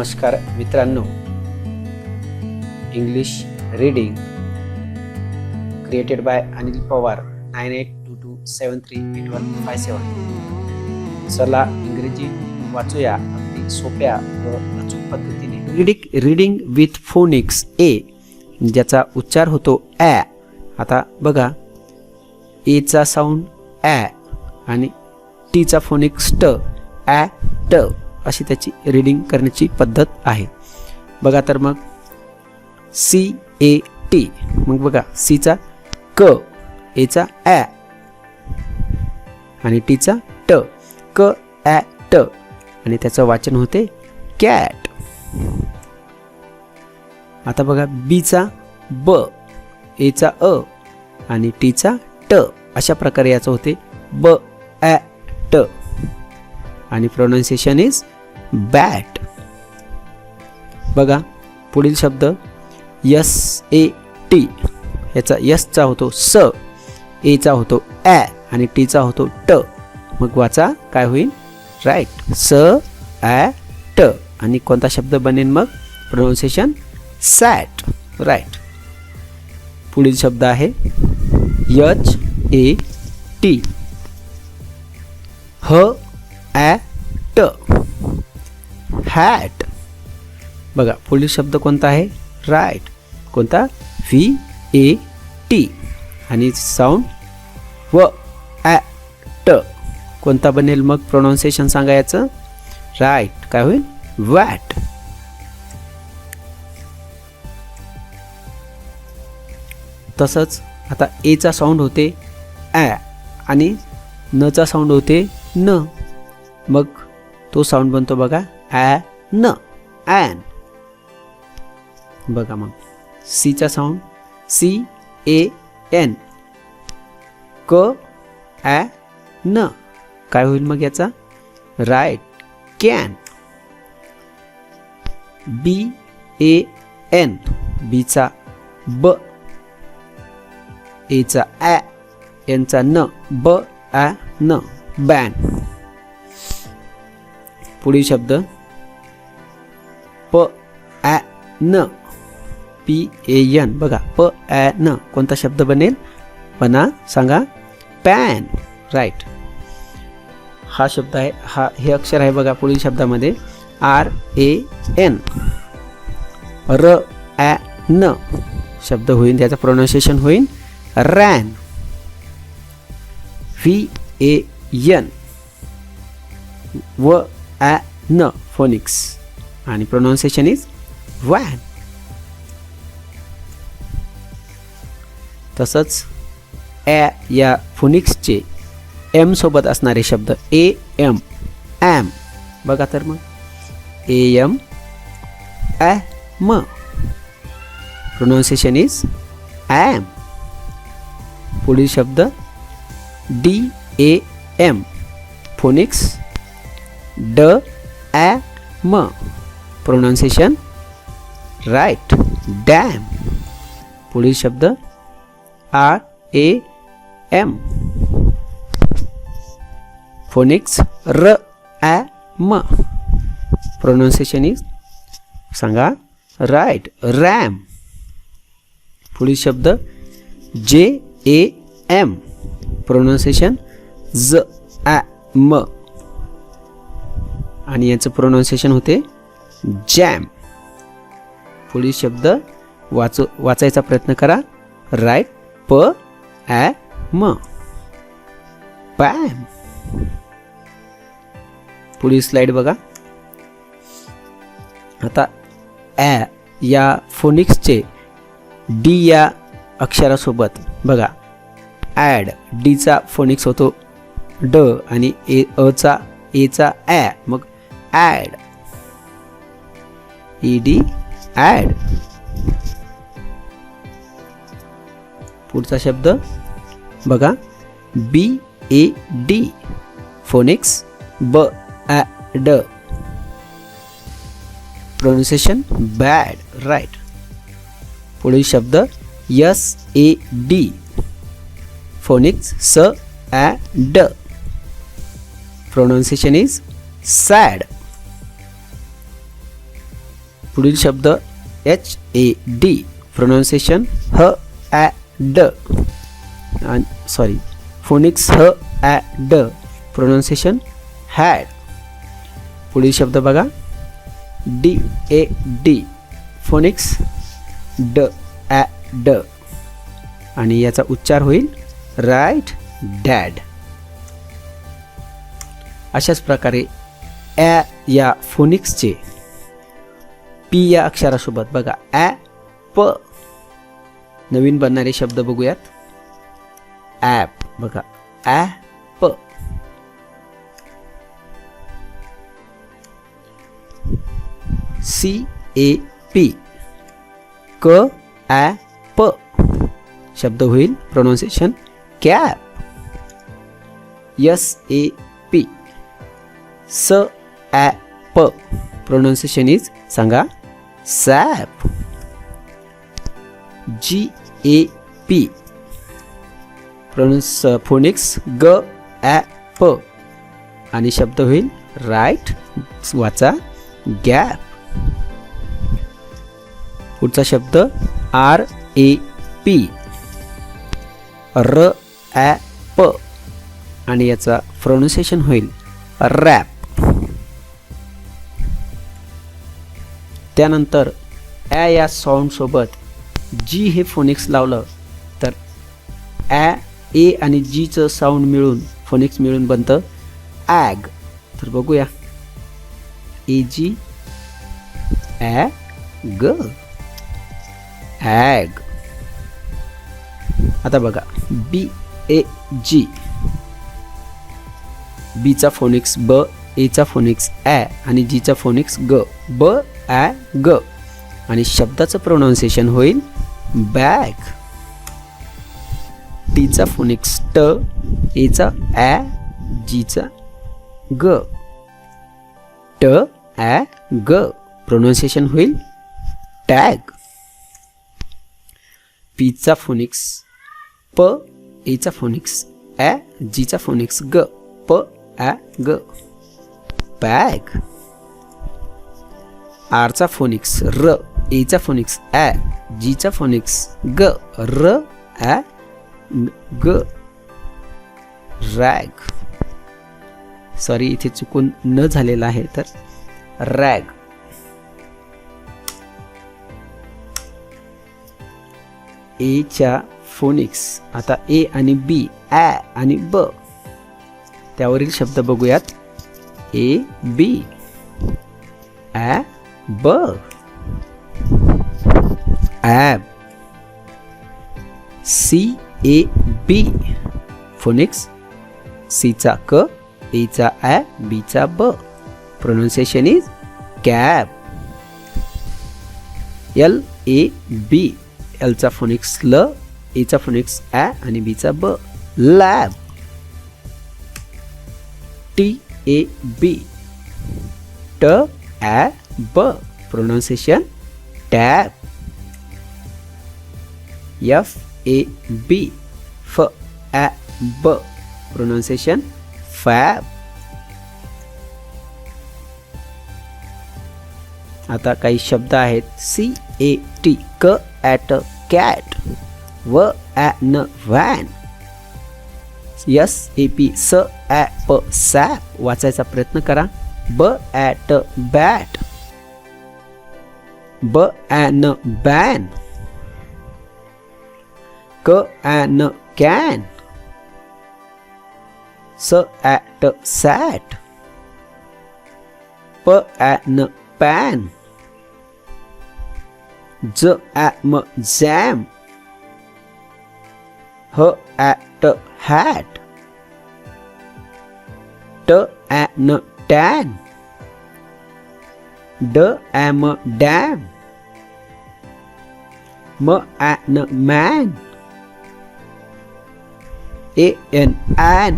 नमस्कार मित्रांनो. English reading created by Anil Pawar nine eight two two seven three eight one five seven चला इंग्रजी वाचूया अगदी सोप्या व अचूक पद्धतीने. Reading reading with phonics A ज्याचा उच्चार होतो ॲ आता बघा. एचा साऊंड ॲ आणि टीचा फोनिक्स ट ॲ ट अशी त्याची रीडिंग करण्याची पद्धत आहे. बघा तर मग सी ए टी मग बघा सीचा क एचा ॲ. आणि टीचा ट. क ॲ ट. आणि त्याचं वाचन होते कॅट. आता बघा बीचा ब एचा अ आणि टीचा ट. अशा प्रकारे याचं होते ब ॲ ट. आणि प्रोनाऊन्सिएशन इज बॅट. बघा पुढील शब्द यस ए टी. याचा यसचा होतो स एचा होतो ॲ आणि टीचा होतो ट. मग वाचा काय होईल? राईट. स ॲ ट. आणि कोणता शब्द बनेल मग? Pronunciation sat. राईट. पुढील शब्द आहे यच ए टी. ह ॲ ट. हॅट बघा पुढील शब्द कोणता आहे? राईट कोणता? व्ही ए टी आणि साऊंड व ॲ ट कोणता बनेल मग प्रोनाऊन्सिएशन सांगा याचं? राईट काय होईल? वॅट तसंच आता एचा साऊंड होते ॲ आणि नचा साऊंड होते न. मग तो साऊंड बनतो बघा. ॲ न. ॲन बघा मग. सीचा साऊंड सी ए एन क ॲ न. काय होईल मग याचा? Right can B A N बीचा ब. एचा ॲ एनचा न. ब ॲ न. बॅन पुढील शब्द. प ॲ न. पी ए एन बघा प ॲ न. कोणता शब्द बनेल? बना सांगा. पॅन. राईट. हा शब्द आहे हा हे अक्षर आहे बघा पुढील शब्दामध्ये. आर ए एन र ॲ न. शब्द होईल त्याचं प्रोनाऊन्सिएशन होईल रॅन. व्ही ए एन व ॲ न. फोनिक्स आणि प्रोनाऊन्सिएशन इज वॅन तसंच ॲ या फोनिक्सचे एम सोबत असणारे शब्द ए एम ॲम बघा तर मग. ए एम ॲ म प्रोनाऊन्सिएशन इज ॲम पुढील शब्द डी ए एम फोनिक्स ड ॲ म प्रोनाउन्सिएशन राईट डॅम पुढील शब्द? आर ए एम फोनिक्स र ॲ म प्रोनाउन्सिएशन इज सांगा. राईट रॅम पुढील शब्द? जे ए एम प्रोनाउन्सिएशन ज ॲ म आणि याचं प्रोनाउन्सिएशन होते? जॅम. पुढील शब्द वाचू वाचायचा प्रयत्न करा. राईट प ॲ म. पॅम पुढील स्लाइड बघा. आता ॲ या फोनिक्सचे डी या अक्षरासोबत बघा. ॲड डीचा फोनिक्स होतो. ड आणि ए अचा एचा ॲ मग ॲड. डी ॲड पुढचा शब्द बघा. बी ए डी फोनिक्स ब ॲ ड प्रोनाऊन्सिएशन बॅड राईट पुढील शब्द यस ए डी फोनिक्स स ॲ ड प्रोनाऊन्सिएशन इज़ सॅड पुढील शब्द एच ए डी प्रोनाउन्सिएशन ह ॲ ड आणि सॉरी फोनिक्स ह ॲ ड प्रोनाउन्सिएशन हॅड पुढील शब्द बघा. डी ए डी फोनिक्स ड ॲ ड आणि याचा उच्चार होईल राईट डॅड अशाच प्रकारे ॲ या फोनिक्सचे पी या अक्षरासोबत. बघा ॲ प. नवीन बनणारे शब्द बघूयात. ॲप बघा ॲ प. C A P. क ॲ प. शब्द होईल pronunciation cap S A P. स ॲ प. प्रोनाऊन्सिएशन इज सांगा sap G A P pronounce phonics ग ॲ प आणि शब्द होईल राईट वाचा गॅप पुढचा शब्द आर ए पी र ॲ प आणि याचा प्रोनाऊन्सिएशन होईल रॅप त्यानंतर ॲ या साऊंडसोबत जी हे फोनिक्स लावलं तर ॲ ए आणि जीचं साऊंड मिळून फोनिक्स मिळून बनतं ॲग. तर बघूया. ए जी ॲ ग. ॲग. आता बघा. बी ए जी. बीचा फोनिक्स ब एचा फोनिक्स ॲ आणि जीचा फोनिक्स ग. ब ॲ ग. आणि शब्दाचं प्रोनाऊन्सिएशन होईल बॅग टीचा फोनिक्स ट एचा ॲ जीचा ग. ट ॲ ग. प्रोनाऊन्सिएशन होईल टॅग पीचा फोनिक्स प एचा फोनिक्स ॲ जीचा फोनिक्स ग. प ॲ ग. बॅग आरचा फोनिक्स र एचा फोनिक्स ॲ जीचा फोनिक्स ग र ॲ ग रॅग. सॉरी इथे चुकून न झालेला आहे तर रॅग. एच्या फोनिक्स आता ए आणि बी ॲ आणि ब. त्यावरील शब्द बघूयात. ए बी ॲ ब ॲब सी ए बी फोनिक्स सीचा क एचा ॲ बीचा ब pronunciation is cab L A B एलचा phonics ल एचा फोनिक्स ॲ आणि बीचा ब लॅब टी ए बी ट ॲ ब pronunciation tab F A B फ ॲ ब प्रोनाऊन्सिएशन फॅब आता काही शब्द आहेत. सी ए टी क ॲट कॅट व ॲ न व्हॅन एस ए पी स ॲ प सॅप वाचायचा प्रयत्न करा. ब at bat B and ban. C and can. S at sat. P and pan. J at jam. H at hat. T at tan. ड ॲ म डॅम म ॲ न मॅन ए एन ॲन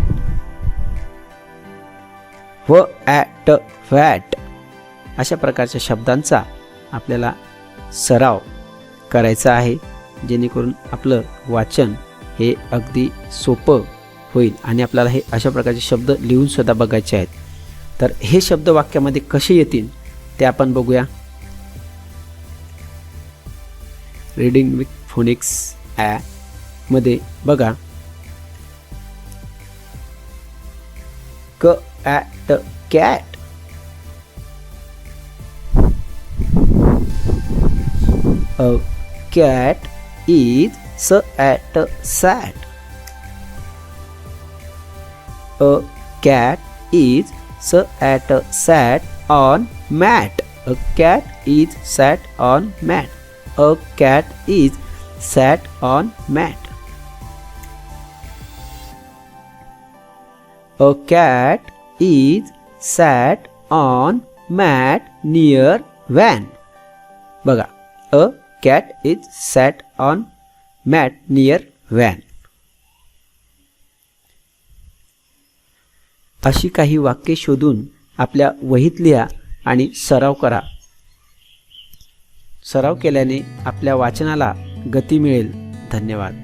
व ॲट फॅट अशा प्रकारच्या शब्दांचा आपल्याला सराव करायचा आहे जेणेकरून आपलं वाचन हे अगदी सोपं होईल आणि आपल्याला हे अशा प्रकारचे शब्द लिहूनसुद्धा बघायचे आहेत. तर हे शब्द वाक्यामध्ये कसे येतील? ते आपण बघूया. रीडिंग विथ फोनिक्स ॲ मध्ये बघा. क at cat a cat is स at sat A cat is sat sat on mat. A cat is sat on mat. A cat is sat on mat. A cat is sat on mat near van. बघा a cat is sat on mat near van. अशी काही वाक्य शोधून आपल्या वहीत लिहा आणि सराव करा. सराव केल्याने आपल्या वाचनाला गती मिळेल. धन्यवाद.